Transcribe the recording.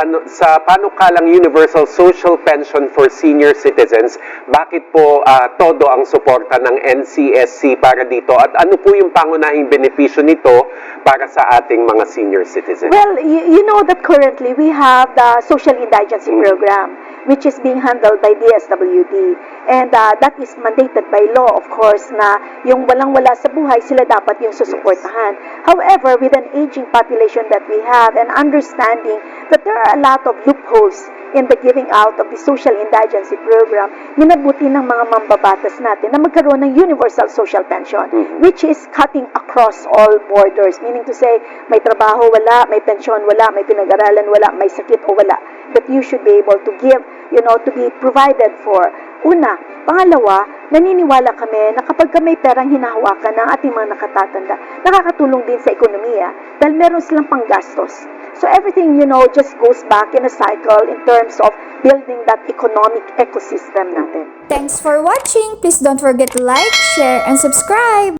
Ano sa panukalang Universal Social Pension for Senior Citizens, bakit po ah, todo ang suporta ng NCSC para dito at ano po yung pangunahing benepisyo nito para sa ating mga senior citizens? Well, you, you know that currently we have the social indigency Mm. program, which is being handled by DSWD. And uh, that is mandated by law, of course, na yung walang-wala sa buhay, sila dapat yung susuportahan. However, with an aging population that we have and understanding that there are a lot of loopholes in the giving out of the social indigency program, minabuti ng mga mambabatas natin na magkaroon ng universal social pension, Mhm. which is cutting across all borders. Meaning to say, may trabaho wala, may pensyon wala, may pinag-aralan wala, may sakit o wala. You should be able to give, you know, to be provided for. Una. Pangalawa, naniniwala kami na kapag ka may perang hinahawakan ng ating mga nakatatanda, nakakatulong din sa ekonomiya dahil meron silang panggastos. So everything, you know, just goes back in a cycle in terms of building that economic ecosystem natin. Thanks for watching! Please don't forget to like, share, and subscribe!